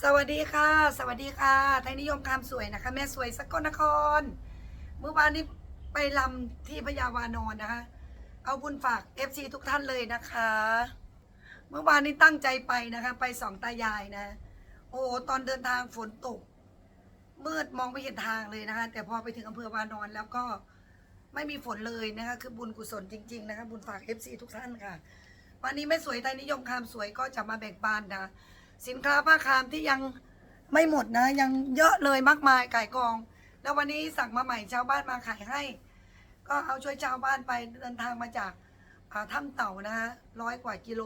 สวัสดีค่ะ สวัสดีค่ะ ไทยนิยมคำสวยนะคะ แม่สวยสกลนคร เมื่อวานนี้ไปลำที่พญาวานอนนะคะ เอาบุญฝาก FC ทุกท่านเลยนะคะ เมื่อวานนี้ตั้งใจไปนะคะ ไปสองตายายนะ โอ้ตอนเดินทางฝนตก มืดมองไม่เห็นทางเลยนะคะ แต่พอไปถึงอำเภอวานอนแล้วก็ไม่มีฝนเลยนะคะ คือบุญกุศลจริง ๆ นะคะ บุญฝาก FC ทุกท่านค่ะ วันนี้แม่สวยไทยนิยมคำสวยก็จะมาแบ่งปันนะ สินค้าผ้าคามที่ยังไม่หมดนะ ยังเยอะเลยมากมายไก่กอง แล้ววันนี้สั่งมาใหม่ชาวบ้านมาขายให้ ก็เอาช่วยชาวบ้านไปเดินทางมาจากถ้ำเต่านะฮะร้อยกว่ากิโล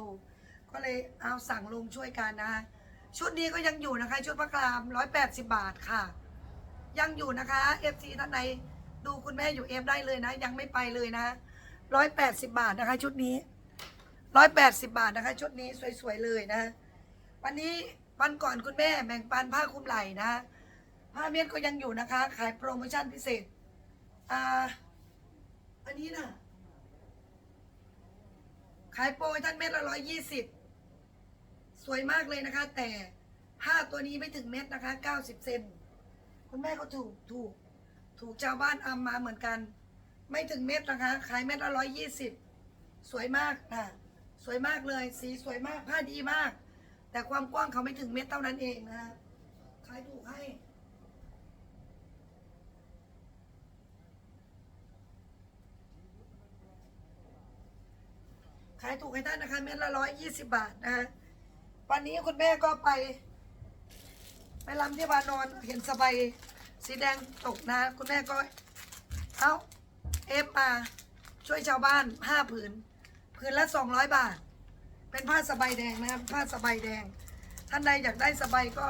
ก็เลยเอาสั่งลงช่วยกันนะชุดนี้ก็ยังอยู่นะคะ ชุดผ้าคามร้อยแปดสิบาทค่ะ ยังอยู่นะคะเอฟซีท่านใดดูคุณแม่อยู่เอฟได้เลยนะ ยังไม่ไปเลยนะร้อยแปดสิบาทนะคะ ชุดนี้ร้อยแปดสิบาทนะคะ ชุดนี้สวยๆเลยนะ วันนี้วันก่อนคุณแม่แบ่งปันผ้าคลุมไหล่นะผ้าเม็ดก็ยังอยู่นะคะ ขายโปรโมชั่นพิเศษอ่าอันนี้นะขายโปรโมชั่นเม็ดละร้อยยี่สิบสวยมากเลยนะคะ แต่ผ้าตัวนี้ไม่ถึงเม็ดนะคะเก้าสิบเซนคุณแม่ก็ถูกถูก ถูกชาวบ้านอำมาเหมือนกัน ไม่ถึงเม็ดนะคะ ขายเม็ดละร้อยยี่สิบสวยมากนะสวยมากเลย สีสวยมากผ้าดีมาก แต่ความกว้างเขาไม่ถึงเม็ดเท่านั้นเองนะขายถูกให้ขายถูกให้ท่านนะคะเม็ดละร้อยยี่สิบบาทนะคะวันนี้คุณแม่ก็ไป ไปรำที่วานอนเห็นสบายสีแดงตกนะ คุณแม่ก็เอาเอฟมาช่วยชาวบ้านห้าผืน ผืนละสองร้อยบาท เป็นผ้าสบายแดงนะครับ ผ้าสบายแดง ท่านใดอยากได้สบายก็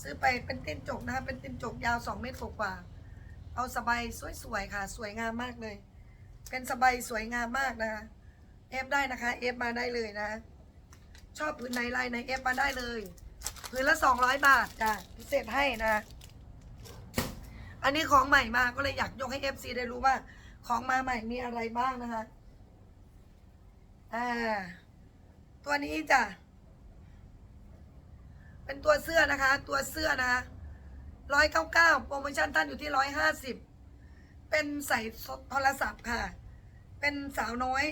ซื้อไปเป็นติ้นจกนะครับ เป็นติ้นจกยาวสองเมตรกว่าเอาสบายสวยๆค่ะ สวยงามมากเลย เป็นสบายสวยงามมากนะคะเอฟได้นะคะเอฟมาได้เลยนะ ชอบผืนไหนลายไหนเอฟมาได้เลยผืนละสองร้อยบาทจ้ะพิเศษให้นะ อันนี้ของใหม่มาก็เลยอยากยกให้เอฟซีได้รู้ว่า ของมาใหม่มีอะไรบ้างนะคะ อ่า ตัวนี้จ้ะ เป็นตัวเสื้อนะคะ ตัวเสื้อนะคะร้อยเก้าเก้าโปรโมชั่นท่านอยู่ที่ร้อยห้าสิบเป็นใส่โทรศัพท์ค่ะ เป็นสาวน้อย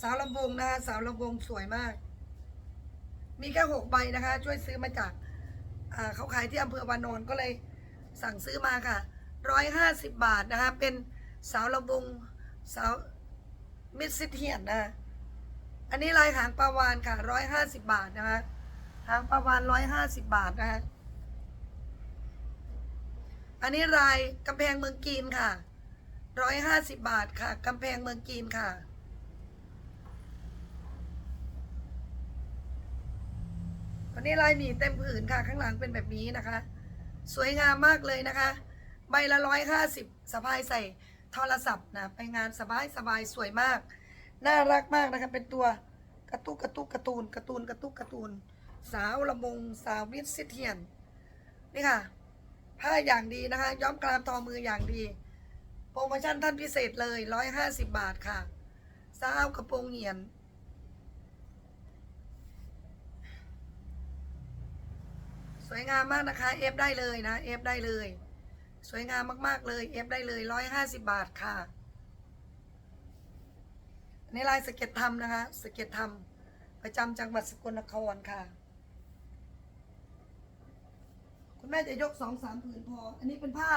สาวลำวงนะคะ สาวลำวงสวยมาก มีแค่หกใบนะคะ ช่วยซื้อมาจากเขาขายที่อำเภอวานอนก็เลยสั่งซื้อมาค่ะร้อยห้าสิบบาทนะคะ เป็นสาวลำวงสาวมิดซิเทียนนะะ อันนี้ลายหางปลาวานค่ะร้อยห้าสิบบาทนะคะหางปลาวานร้อยห้าสิบบาทนะคะอันนี้ลายกำแพงเมืองกีนค่ะร้อยห้าสิบบาทค่ะกำแพงเมืองกีนค่ะอันนี้ลายหมีเต็มผืนค่ะ ข้างหลังเป็นแบบนี้นะคะ สวยงามมากเลยนะคะ ใบละร้อยห้าสิบสะพายใส่โทรศัพท์นะ ไปงานสบายสบายสวยมาก น่ารักมากนะคะเป็นตัวกระตุกกระตุกการ์ตูนการ์ตูนกระตุกการ์ตูน สาวละมง สาววิทย์ซิเทียน นี่ค่ะ ผ้าอย่างดีนะคะ ย้อมกลามทอมืออย่างดี โปรโมชั่นท่านพิเศษเลยร้อยห้าสิบบาทค่ะ สาวกระโปรงเหียน สวยงามมากนะคะ เอฟได้เลยนะ เอฟได้เลย สวยงามมากๆเลย เอฟได้เลยร้อยห้าสิบบาทค่ะ นนี้ลายสเก็ตทำนะคะ สเก็ตทำประจำจังหวัดสกลนครค่ะ คุณแม่จะยกสองสามผืนพอ อันนี้เป็นผ้า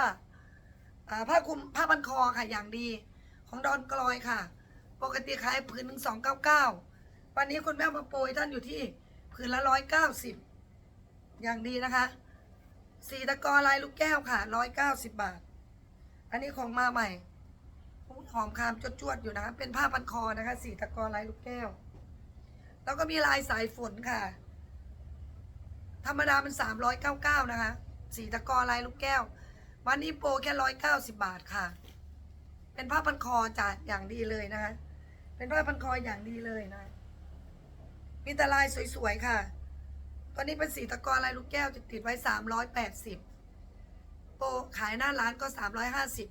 ผ้าคลุมผ้าพันคอค่ะอย่างดี ของดอนกลอยค่ะ ปกติขายผืนหนึ่งสองเก้าเก้าวันนี้คุณแม่มาโปรยท่านอยู่ที่ผืนละร้อยเก้าสิบอย่างดีนะคะสีตะกอลายลูกแก้วค่ะร้อยเก้าสิบบาท อันนี้ของมาใหม่ หอมคามจวดๆอยู่นะคะเป็นผ้าพันคอนะคะ สีตะกอลายลูกแก้ว แล้วก็มีลายสายฝนค่ะ ธรรมดาเป็นสามร้อยเก้าเก้านะคะ สีตะกอลายลูกแก้ว วันนี้โปรแค่ร้อยเก้าสิบาทค่ะ เป็นผ้าพันคอจัดอย่างดีเลยนะคะ เป็นผ้าพันคออย่างดีเลยนะ มีแต่ลายสวยๆค่ะ ตอนนี้เป็นสีตะกอลายลูกแก้วติดไว้สามร้อยแปดสิบโปรขายหน้าร้านก็สามร้อยห้าสิบ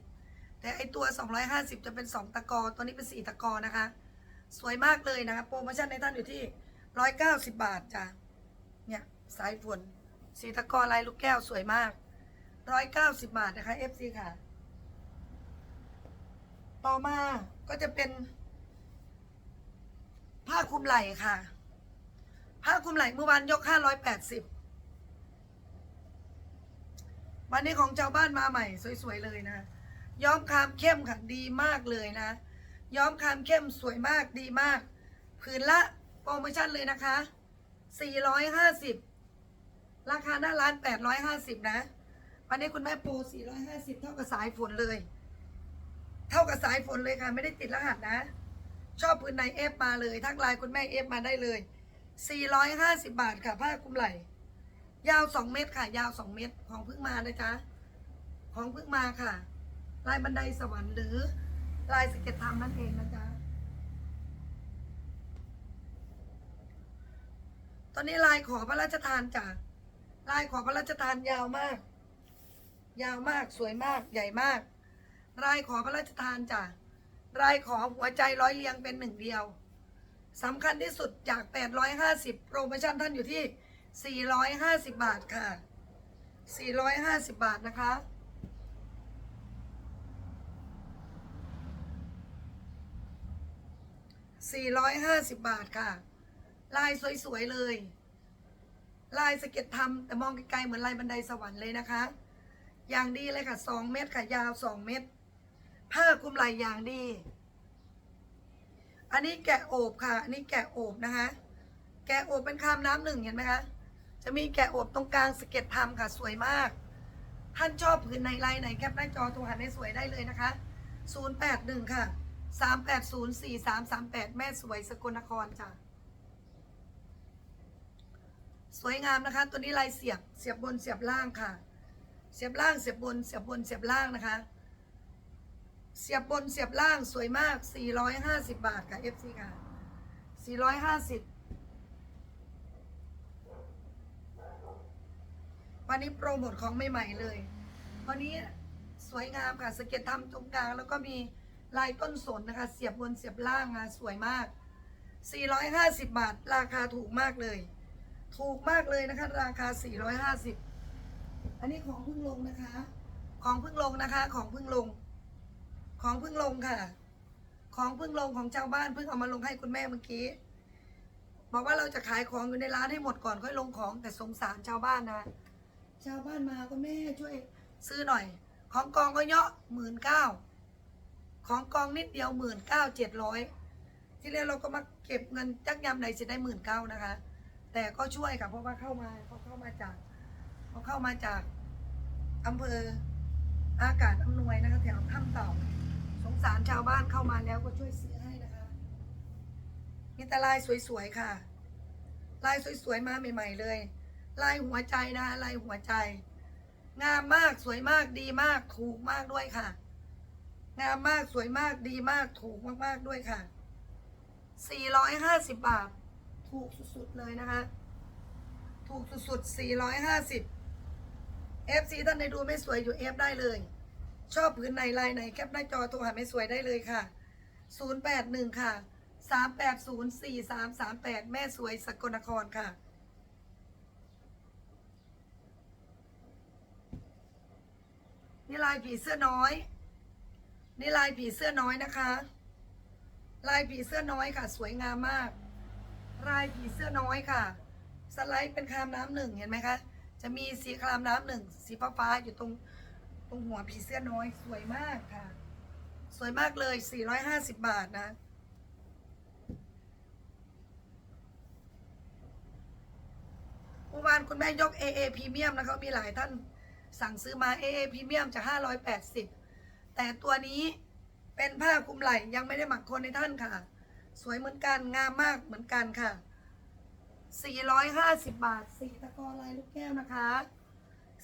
แต่ไอตัว 250 จะเป็น 2 ตะกอ ตัวนี้เป็น 4 ตะกอนะคะ สวยมากเลยนะคะ โปรโมชั่นในท่านอยู่ที่ 190 บาทจ้ะ เนี่ยสายฝนสีตะกอลายลูกแก้วสวยมากร้อยเก้าสิบบาทนะคะ FC ค่ะ ต่อมาก็จะเป็น ผ้าคลุมไหล่ค่ะ ผ้าคลุมไหล่เมื่อวานยกห้าร้อยแปดสิบวันนี้ของชาวบ้านมาใหม่ สวย ๆ เลยนะ ย้อมคามเข้มค่ะดีมากเลยนะ ย้อมคามเข้มสวยมากดีมาก ผืนละโปรโมชั่นเลยนะคะ 450 ราคาหน้าร้าน 850 นะ วันนี้คุณแม่โปู450 เท่ากับสายฝนเลย เท่ากับสายฝนเลยค่ะ ไม่ได้ติดรหัสนะ ชอบพื้นในเอฟมาเลยทักไลน์คุณแม่เอฟมาได้เลย 450 บาทค่ะผ้าคลุมไหล่ยาว 2 เมตรค่ะ ยาว 2 เมตรของพิ่งมานะจ๊ะของพิ่งมาค่ะ ลายบันไดสวรรค์หรือลายสเก็ตทำนั่นเองนะจ๊ะ ตอนนี้ลายขอพระราชทานจ้ะลายขอพระราชทานยาวมาก ยาวมากสวยมากใหญ่มาก ลายขอพระราชทานจ้ะลายขอหัวใจร้อยเรียงเป็นหนึ่งเดียวสำคัญที่สุดจาก 850โปรโมชั่นท่านอยู่ที่ 450 บาทค่ะ 450 บาทนะคะ 450 บาทค่ะ ลายสวยๆเลย ลายสเก็ตทำแต่มองไกลๆเหมือนลายบันไดสวรรค์เลยนะคะ อย่างดีเลยค่ะ 2 เมตรค่ะยาว 2 เมตร ผ้าคลุมไหล่อย่างดี อันนี้แกะโอบค่ะ อันนี้แกะโอบนะคะ แกะโอบเป็นคามน้ำหนึ่งเห็นไหมคะ จะมีแกะโอบตรงกลางสเก็ตทำค่ะสวยมาก ท่านชอบผืนในลายไหนแคปหน้าจอโทรหาแม่สวยได้เลยนะคะ 081 ค่ะ 380 4338แม่สวยสกลนครจ้ะสวยงามนะคะ ตัวนี้ลายเสียบเสียบบนเสียบล่างค่ะ เสียบล่างเสียบบนเสียบบนเสียบล่างนะคะ เสียบบนเสียบล่างสวยมาก 450 บาทค่ะ FC ค่ะ 450 วันนี้โปรโมทของใหม่ๆเลย วันนี้สวยงามค่ะสเก็ตทำตรงกลางแล้วก็มี ลายต้นสนนะคะ เสียบบนเสียบล่างอะสวยมาก 450 บาท ราคาถูกมากเลย ถูกมากเลยนะคะ ราคา 450 อันนี้ของเพิ่งลงนะคะ ของเพิ่งลงนะคะ ของเพิ่งลง ของเพิ่งลงค่ะ ของเพิ่งลงของชาวบ้านเพิ่งเอามาลงให้คุณแม่เมื่อกี้บอกว่าเราจะขายของอยู่ในร้านให้หมดก่อนค่อยลงของแต่สงสารชาวบ้านนะชาวบ้านมาก็แม่ช่วย ซื้อหน่อย ของกองก็เยอะหมื่นเก้า ของกองนิดเดียวหมื่นเก้าเจ็ดร้อยที่แรกเราก็มาเก็บเงินจักยำไหนจะได้หมื่นเก้านะคะ แต่ก็ช่วยค่ะเพราะว่าเข้ามาเขาเข้ามาจากเขาเข้ามาจากอำเภออากาศอำนวยนะคะแถวถ้ำเต่า สงสารชาวบ้านเข้ามาแล้วก็ช่วยซื้อให้นะคะ มีแต่ลายสวยๆค่ะ ลายสวยๆมาใหม่ ๆ เลย ลายหัวใจนะลายหัวใจ งามมากสวยมากดีมากถูกมากด้วยค่ะ งามมากสวยมากดีมากถูกมาก ๆ ด้วยค่ะ 450 บาท ถูกสุด ๆ เลยนะคะ ถูกสุด ๆ 450 FC ท่านใดดูไม่สวยอยู่ F ได้เลย ชอบผืนไหนลายไหน แคปหน้าจอโทรหาไม่สวยได้เลยค่ะ 081 ค่ะ 380 4338 แม่สวยสกลนครค่ะนี่ลายผีเสื้อน้อย นี่ลายผีเสื้อน้อยนะคะ ลายผีเสื้อน้อยค่ะ สวยงามมาก ลายผีเสื้อน้อยค่ะ สไลด์เป็นครามน้ำหนึ่งเห็นไหมคะ จะมีสีครามน้ำหนึ่งสีฟ้าฟ้าๆอยู่ตรงตรงหัวผีเสื้อน้อยสวยมากค่ะ สวยมากเลย 450 บาทนะเมื่อวานคุณแม่ยก AA พรีเมียมนะคะมีหลายท่านสั่งซื้อมา AA พรีเมียมจะ 580 แต่ตัวนี้เป็นผ้าคลุมไหล่ยังไม่ได้หมักคนในท่านค่ะ สวยเหมือนกันงามมากเหมือนกันค่ะ 450 บาทสีตะกอลายลูกแก้วนะคะ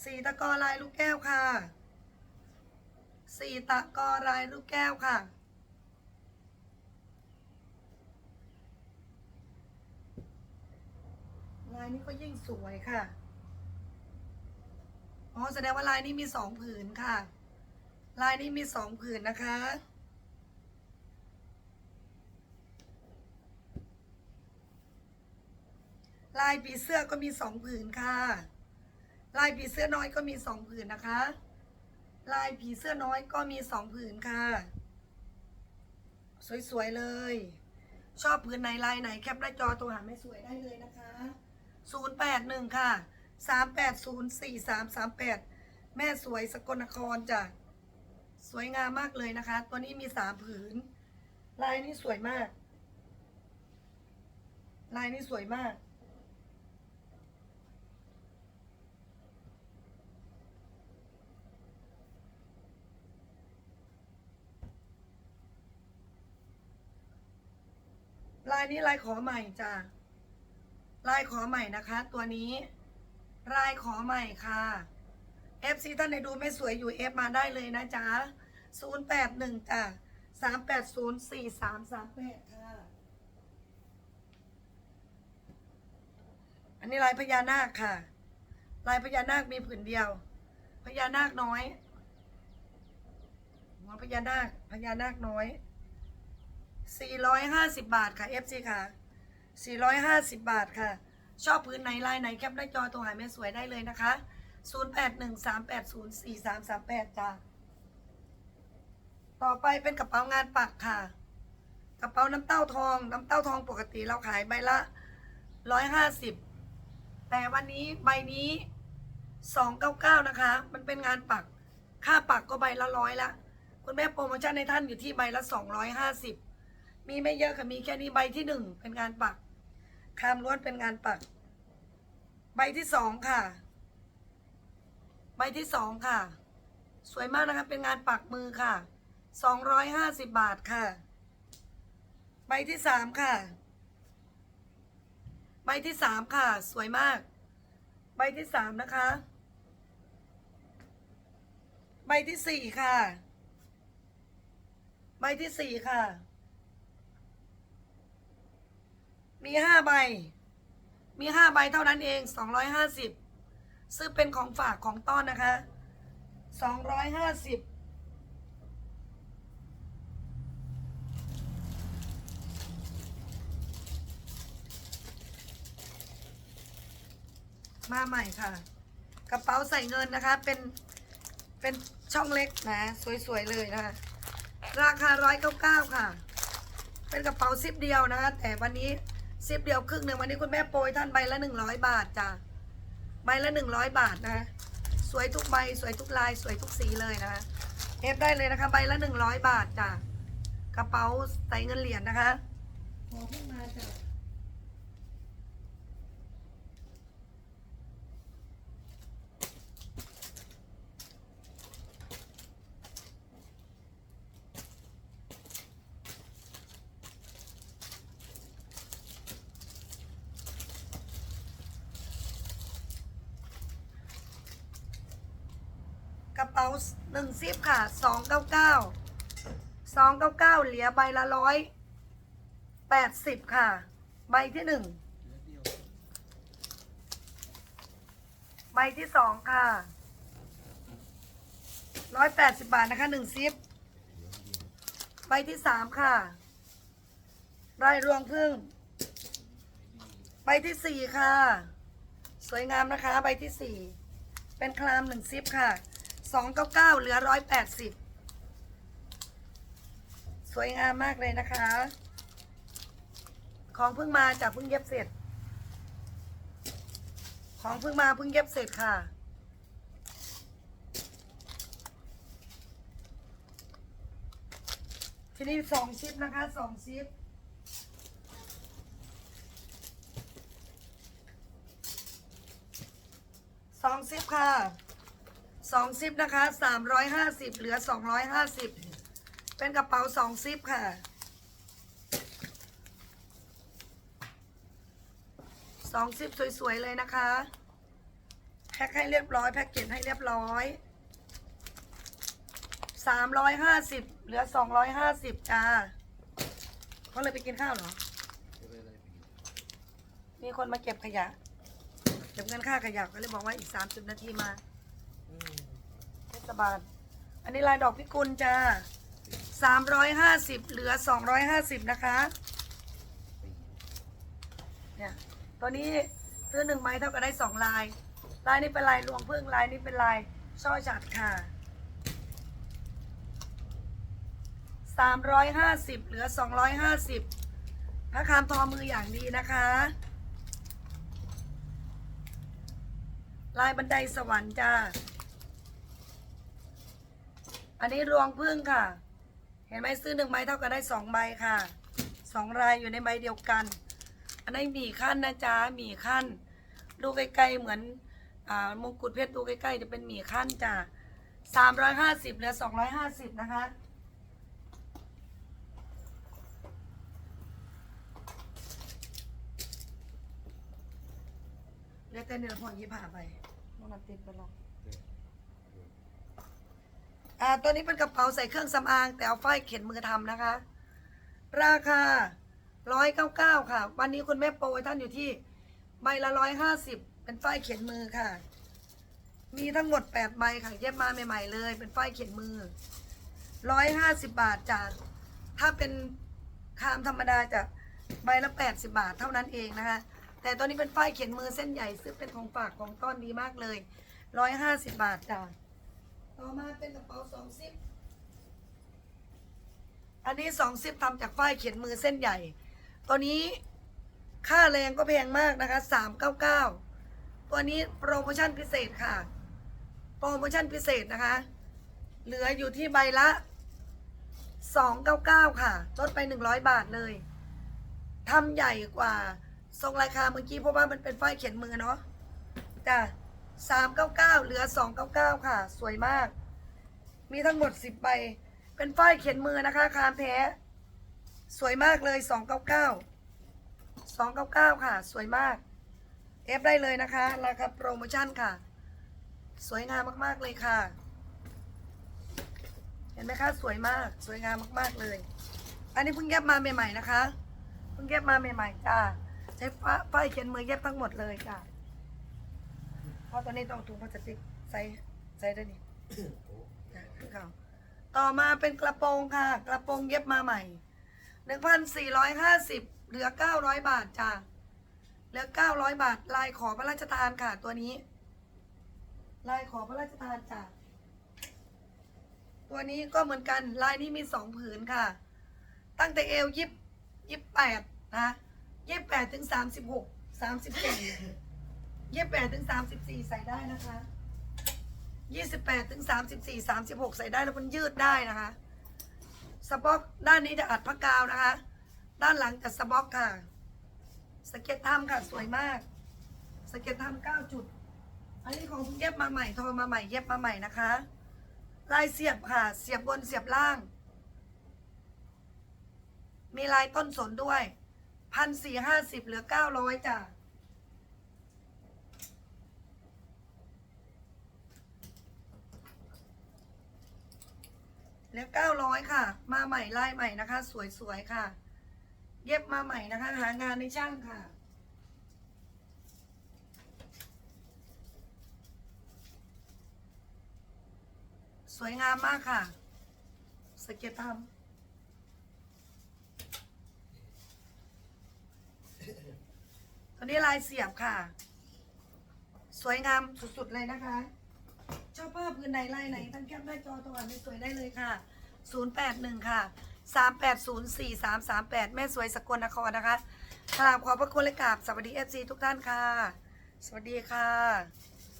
สีตะกอลายลูกแก้วค่ะสีตะกอลายลูกแก้วค่ะลายนี้ก็ยิ่งสวยค่ะ อ๋อ แสดงว่าลายนี้มีสองผืนค่ะ ลายนี้มีสองผืนนะคะ ลายผีเสื้อก็มีสองผืนค่ะ ลายผีเสื้อน้อยก็มีสองผืนนะคะ ลายผีเสื้อน้อยก็มีสองผืนค่ะ สวยๆเลย ชอบผืนไหนลายไหนแคปหน้าจอตัวหาไม่สวยได้เลยนะคะ081ค่ะ3804338แม่สวยสกลนครจ้ะ สวยงามมากเลยนะคะ ตัวนี้มีสามผืน ลายนี้สวยมาก ลายนี้สวยมาก ลายนี้ลายขอใหม่จ้ะลายขอใหม่นะคะ ตัวนี้ ลายขอใหม่ค่ะ FC ท่านไหนดูไม่สวยอยู่ F มาได้เลยนะจ๊ะ081จ้ะ3804338ค่ะ อันนี้ลายพญานาคค่ะ ลายพญานาคมีผืนเดียว พญานาคน้อยหัวพญานาคพญานาคน้อย450บบาทค่ะ FC ค่ะ450บบาทค่ะ ชอบพื้นไหนลายไหนแคปหน้าจอตัวหายแม่สวยได้เลยนะคะ 0813804338จ้าต่อไปเป็นกระเป๋างานปักค่ะ กระเป๋าน้ำเต้าทอง น้ำเต้าทองปกติเราขายใบละ150แต่วันนี้ใบนี้299นะคะ มันเป็นงานปัก ค่าปักก็ใบละร้อยละคุณแม่โปรโมชั่นในท่านอยู่ที่ใบละ250มีไม่เยอะค่ะมีแค่นี้ใบที่หนึ่งเป็นงานปัก คามล้วนเป็นงานปัก ใบที่สองค่ะ ใบที่สองค่ะ สวยมากนะคะ เป็นงานปักมือค่ะ250บาทค่ะ ใบที่สามค่ะ ใบที่สามค่ะ สวยมาก ใบที่สามนะคะ ใบที่สี่ค่ะ ใบที่สี่ค่ะ มีห้าใบ มีห้าใบเท่านั้นเองสองร้อยห้าสิบ ซื้อเป็นของฝากของต้อนนะคะสองร้อยห้าสิบมาใหม่ค่ะ กระเป๋าใส่เงินนะคะ เป็นเป็นช่องเล็กนะ สวยๆเลยนะคะ ราคาร้อยเก้าเก้าค่ะ เป็นกระเป๋าซิปเดียวนะคะ แต่วันนี้ซิปเดียวครึ่งหนึ่งวันนี้คุณแม่โปรยท่านใบละหนึ่งร้อยบาทจ้ะ ใบละหนึ่งร้อยบาทนะคะสวยทุกใบสวยทุกลายสวยทุกสีเลยนะคะเอฟได้เลยนะคะใบละหนึ่งร้อยบาทจ้ะกระเป๋าใส่เงินเหรียญนะคะขอขึ้นมาจ้ะ กระเป๋าหนึ่งซิปค่ะสองเก้าเก้าสองเก้าเก้าเหลือใบละร้อยแปดสิบค่ะ ใบที่หนึ่งใบที่สองค่ะร้อยแปดสิบบาทนะคะหนึ่งซิปใบที่สามค่ะรายรวงพึ่ง ใบที่สี่ค่ะ สวยงามนะคะ ใบที่สี่เป็นคลามหนึ่งซิปค่ะ สองเก้าเก้าเหลือร้อยแปดสิบสวยงามมากเลยนะคะ ของเพิ่งมาจากเพิ่งเย็บเสร็จ ของเพิ่งมาเพิ่งเย็บเสร็จค่ะ ทีนี้สองซิปนะคะสองซิปสองซิปค่ะ สองซิปนะคะสามร้อยห้าสิบเหลือสองร้อยห้าสิบเป็นกระเป๋าสองซิปค่ะสองซิปสวยๆเลยนะคะแพ็คให้เรียบร้อยแพ็คเกจให้เรียบร้อยสามร้อยห้าสิบเหลือสองร้อยห้าสิบจ้าเขาเลยไปกินข้าวเหรอ มีคนมาเก็บขยะ เก็บเงินค่าขยะก็เลยบอกว่าอีกสามสิบนาทีมา เทศบาลอันนี้ลายดอกพิกุลจ้าสามร้อยห้าสิบเหลือสองร้อยห้าสิบนะคะ เนี่ย ตัวนี้ซื้อหนึ่งไม้เท่ากับได้สองลาย ลายนี้เป็นลายรวงพึ่งลายนี้เป็นลายช่อฉัดค่ะสามร้อยห้าสิบเหลือสองร้อยห้าสิบพระคามทอมืออย่างดีนะคะ ลายบันไดสวรรค์จ้า อันนี้รวงพึ่งค่ะ เห็นไหมซื้อหนึ่งใบเท่ากับได้สองใบค่ะสองรายอยู่ในใบเดียวกัน อันนี้หมีขั้นนะจ๊ะหมีขั้น ดูใกล้ๆเหมือนอ่ามงกุฎเพชรดูใกล้ๆจะเป็นหมีขั้นจ้ะสามร้อยห้าสิบเหลือสองร้อยห้าสิบนะคะเรียกเต้นเดือพอยี่ผ่าไปน้องนับติดไปหรอก อ่าตัวนี้เป็นกระเป๋าใส่เครื่องสำอาง แต่เอาฝ้ายเข็นมือทำนะคะ ราคาร้อยเก้าเก้าค่ะ วันนี้คุณแม่โปรยท่านอยู่ที่ใบละร้อยห้าสิบเป็นฝ้ายเขียนมือค่ะ มีทั้งหมดแปดใบค่ะเย็บมาใหม่ ๆ เลย เป็นฝ้ายเขียนมือร้อยห้าสิบบาทจ้ะถ้าเป็นคามธรรมดาจะใบละแปดสิบาทเท่านั้นเองนะคะ แต่ตัวนี้เป็นฝ้ายเขียนมือเส้นใหญ่ซึ่งเป็นของฝากของต้อนดีมากเลยร้อยห้าสิบบาทจ้ะ ต่อมาเป็นกระเป๋าสองซิปอันนี้สองซิปทำจากฝ้ายเขียนมือเส้นใหญ่ ตัวนี้ค่าแรงก็แพงมากนะคะสามเก้าเก้าตัวนี้โปรโมชั่นพิเศษค่ะ โปรโมชั่นพิเศษนะคะ เหลืออยู่ที่ใบละสองเก้าเก้าค่ะ ลดไปหนึ่งร้อยบาทเลยทำใหญ่กว่าทรงราคาเมื่อกี้เพราะว่ามันเป็นฝ้ายเขียนมือเนาะจ้ะ สามเก้าเก้าเหลือสองเก้าเก้าค่ะ สวยมาก มีทั้งหมดสิบใบ เป็นฝ้ายเขียนมือนะคะ คามแท้สวยมากเลยสองเก้าเก้าสองเก้าเก้าค่ะ สวยมาก เอฟได้เลยนะคะ ราคาโปรโมชั่นค่ะ สวยงามมากๆเลยค่ะ เห็นไหมคะ สวยมาก สวยงามมากๆเลย อันนี้เพิ่งเย็บมาใหม่ๆนะคะ เพิ่งเย็บมาใหม่ๆจ้าใช้ฝ้าฝ้ายเขียนมือเย็บทั้งหมดเลยจ้า เพราะตอนนี้ต้องถุงพลาสติกใส่ใส่ได้นี่นะคือเขาต่อมาเป็นกระโปรงค่ะ กระโปรงเย็บมาใหม่หนึ่งพันสี่ร้อยห้าสิบเหลือเก้าร้อยบาทจ้าเหลือเก้าร้อยบาท ลายขอพระราชทานค่ะตัวนี้ ลายขอพระราชทานจ้าตัวนี้ก็เหมือนกันลายนี้มีสองผืนค่ะ ตั้งแต่เอวยิบยิบแปดนะยิบแปดถึงสามสิบหกสามสิบสี่ ยี่สิบแปดถึงสามสิบสี่ใส่ได้นะคะยี่สิบแปดถึงสามสิบสี่สามสิบหกใส่ได้แล้วมันยืดได้นะคะสป็อกด้านนี้จะอัดผ้ากาวนะคะ ด้านหลังจะสป็อกค่ะ สเก็ตทำค่ะสวยมาก สเก็ตทำเก้าจุด อันนี้ของเพิ่งเย็บมาใหม่ทรมาใหม่เย็บมาใหม่นะคะ ลายเสียบค่ะ เสียบบนเสียบล่าง มีลายต้นสนด้วยพันสี่ห้าสิบเหลือเก้าร้อยจ้ะ แล้วเก้าร้อยค่ะ มาใหม่ไล่ใหม่นะคะ สวยๆค่ะ เย็บมาใหม่นะคะ หางานในช่างค่ะ สวยงามมากค่ะ สเก็ตทำตอนนี้ลายเสียบค่ะ สวยงามสุดๆเลยนะคะ ชอบภาพพื้นใดไล่ไหนทั้งแคปได้จอตัวอ่านไม่สวยได้เลยค่ะ 081 ค่ะ 3804338 แม่สวยสกลนครนะคะกราบขอบพระคุณและกราบสวัสดี FC ทุกท่านค่ะ สวัสดีค่ะ